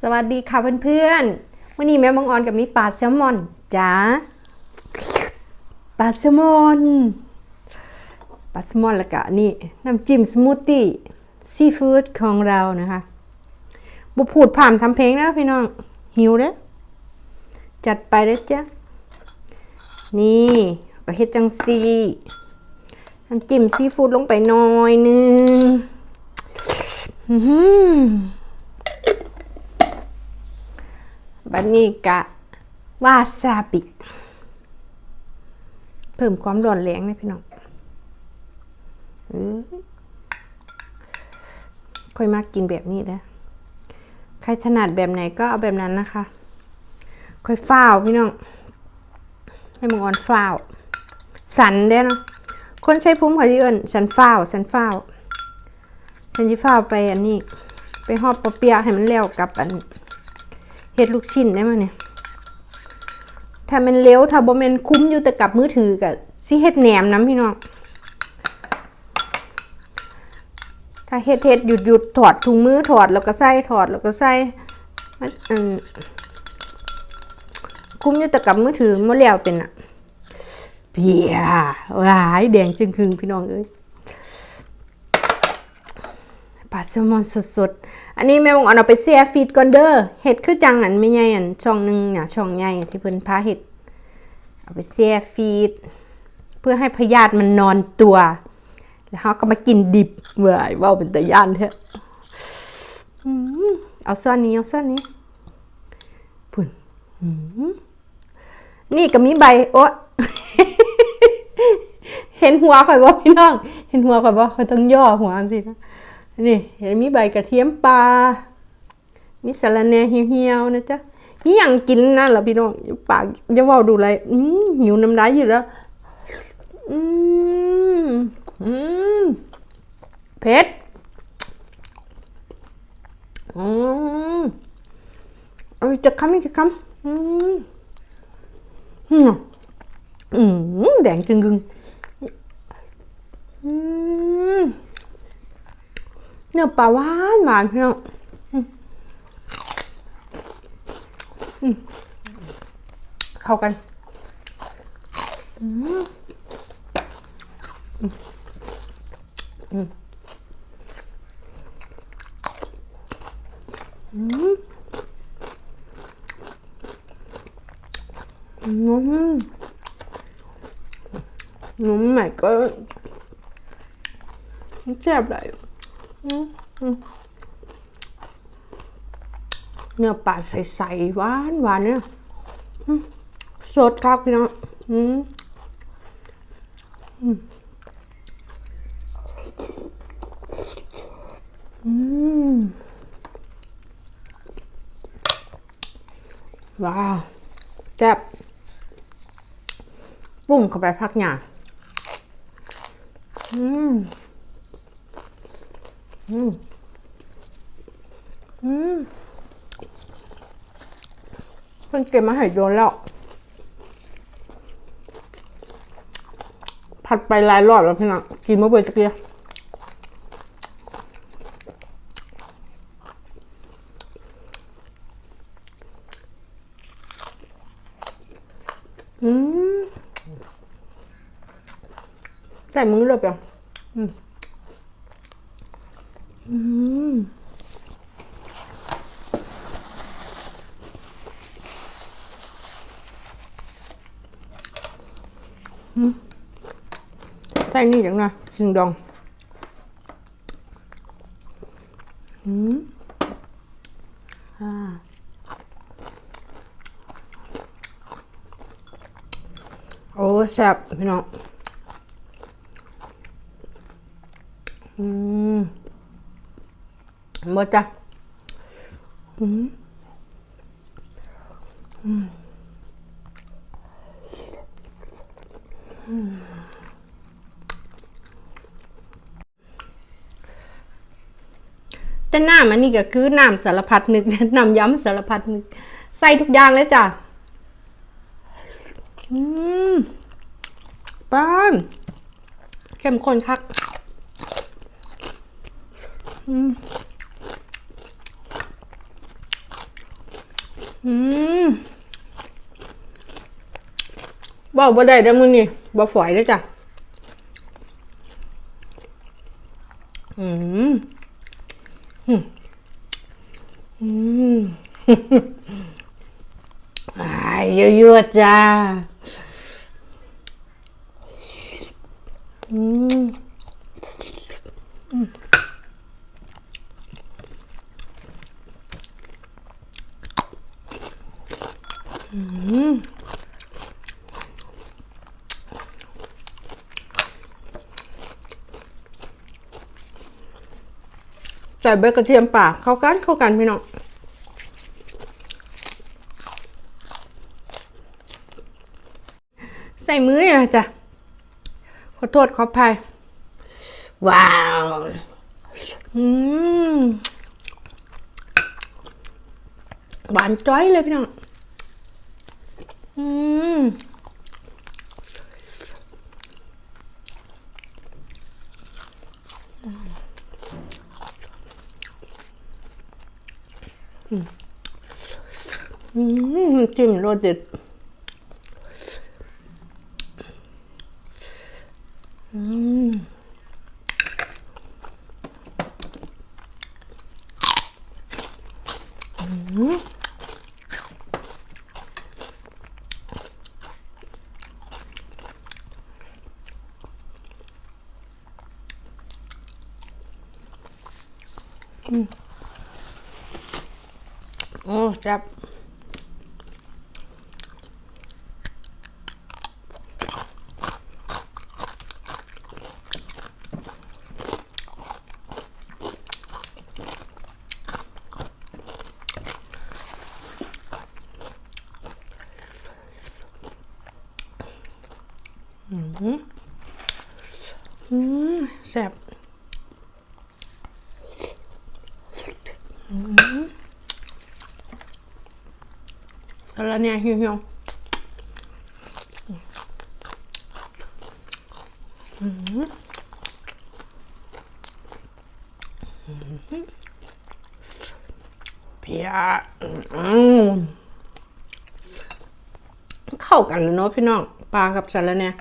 สวัสดีค่ะเพื่อนๆวันนี้แม่บางออนกับมีปลาแซลมอนจ้าปลาแซลมอนปลาแซลมอนล้วก็นี่น้ำจิ้มสมูทตี้ซีฟู้ดของเรานะคะบุพูดผ่านทำเพลงแล้วพี่น้อง หิวเด้จัดไปเด้อจ้ะนี่ก็เฮ็ดจังซีน้ำจิ้มซีฟู้ดลงไปหน่อยนึงอื้อหือ บันนี้กะวาซาบิเพิ่มความร้อนแรงนะพี่น้องอค่อยมากกินแบบนี้นะใครถนัดแบบไหนก็เอาแบบนั้นนะคะ ค่อยฝ้าวพี่น้องให้มังอ่อนฝ้าว สันได้เนาะคนใช้พุ่มเขาที่เอิญสันฝ้าว สันฝ้าว สันจีฝ้าวไปอันนี้ ไปหอบปะเปียให้มันแล้วกับอัน เฮ็ดลูกชิ้นได้มาเนี่ยถ้ามันเลี้ยวถ้าบ่แม่นคุ้มอยู่แต่กับมือถือกับสิเฮ็ดแหนมน้ำพี่น้องถ้าเฮ็ดเฮ็ดหยุดหยุดถอดถุงมือถอดแล้วก็ใส่ถอดแล้วก็ใส่มันอันคุ้มอยู่แต่กับมือถือบ่แล้วเป็นอะเพียว้ายแดงจึงคึงพี่น้องเอ้ย ปลา แซลมอนสดๆ อันนี้แม่วงเอาเอาไปเสียฟีดก่อนเด้อเห็ดคือจังอันไม่ใหญ่อันช่องหนึ่งเนี่ยช่องใหญ่ที่เพิ่นพาเห็ดเอาไปเสียฟีด เพื่อให้พยาธิมันนอนตัว แล้วเขาก็มากินดิบเว้ยเว้าเป็นตะย่านแท้อืมเอาซ่อนนี้เอาซ่อนนี้พุ่นนี่ก็มีใบโอ๊ะเห็นหัวข่อยบ่พี่น้อง เห็นหัวข่อยบ่ข่อยต้องย่อหัวสินะ นี่เห็นมีใบกระเทียมปลา มีสะระแหน่เหี่ยวๆนะจ๊ะมีอย่างกินนั่นเหรอพี่น้องปากอย่าว่าดูอะไรอืมหิวน้ำลายอยู่แล้ว อืมอืมเผ็ดอืมเอาอีกจะคำอีกจะคำอืมอืมอืมแดงจึงกึงอืม เนื้อปลาหวานหวานพี่น้องอืมอืมเข้ากันอืมอืมอืมอืมอืมอืมใหม่ก็แซ่บเลย เนื้อปลาใสๆหวานหวานเนี่ยสดครับพี่น้องอืมอืมว้าวแซ่บปุ้มเข้าไปพักหยาอืม อืมอืมเพิ่นเก็บมาให้โดนแล้ว ผัดไปหลายรอบแล้วพี่น้องกินมาเบือตะเกียอืมใส่มือเลยเปล่าใส่นี่จังนะสิงดองอืมอ่าโอ้แซ่บพี่น้องอืมหมดจ้ะอืมอืมอืม แต่น้ำอันนี้ก็คือน้ำสารพัดนึกน้ำย้ำสารพัดนึก ใส่ทุกอย่างเลยจ้ะอืมป้านเข้มข้นคักอืมอืมบอกบ่ได้เด้อมึงนี่บ่ฝอยเด้อจ้ะ อืม อืม อืายั่วๆจ้าอืมใส่ใบกระเทียมป่าเข้ากันเข้ากันพี่น้อง ใส่ มือเนี่ยนะจ๊ะขอโทษขออภัย ว้าว อืม หวานจ้อยเลยพี่น้อง อืมอืมจิ้มรส เด็ อืมอืมโอ้จับอืมแซ่บสลัดเนี่ยเหี่ยวอืมเพียอืมเข้ากันเลยเนาะพี่น้องปลากับสลัดเนี่ย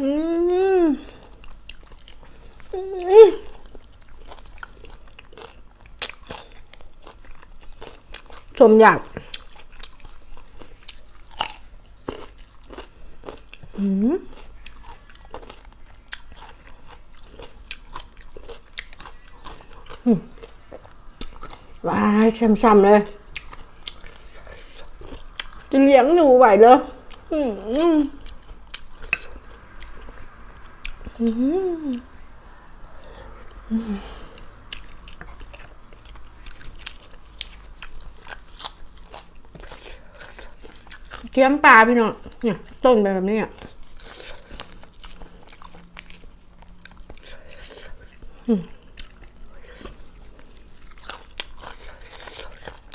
อืมชมอยากอืมอืมว้ายช้ำๆเลย จะเลี้ยงหนูไหวเหรออืม เกี๊ยมปลาพี่น้องเนี่ย ต้นแบบนี้อะอืม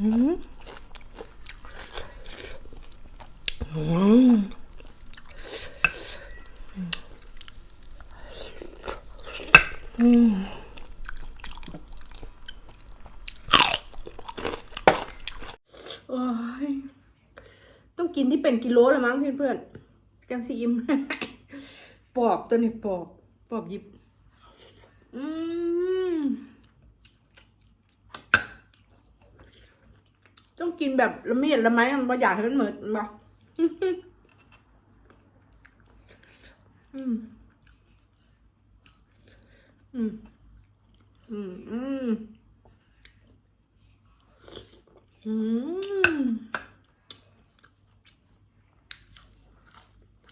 อืมอืมอืมโอ้ย ต้อง กินที่เป็นกิโลละมั้งเพื่อนๆกันซีอิม ปอบตัวนี้ปอบปอบยิบ อืมต้องกินแบบละเมียดละไมมันบ่อยากให้มันเหมือนบ่อืม อืม อืม อืม อืม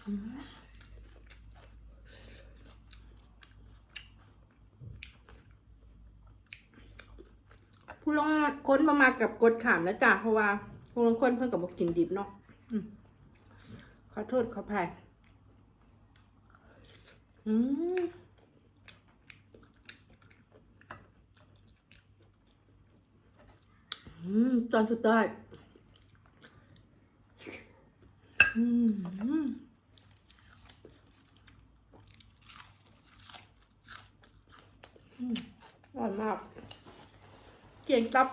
ผู้ลงค้นมามากับกดขามแล้วจ้ะเพราะว่าผู้ลงค้นเพิ่งกับบอกกินดิบเนาะอขอโทษขออภัยอืมอืมตอนสุดท้ายอื ลาบเก่งครับ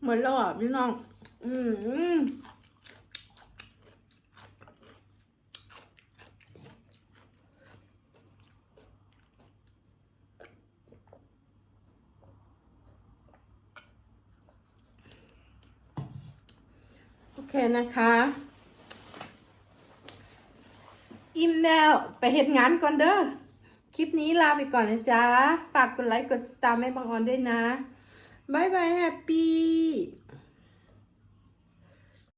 เหมือนเราอะพี่น้อง อืม เคนะคะ อิ่มแล้วไปเห็นงานก่อนเด้อ คลิปนี้ลาไปก่อนนะจ๊ะ ฝากกดไลค์กดติดตามแม่บางออนด้วยนะบายบายแฮปปี้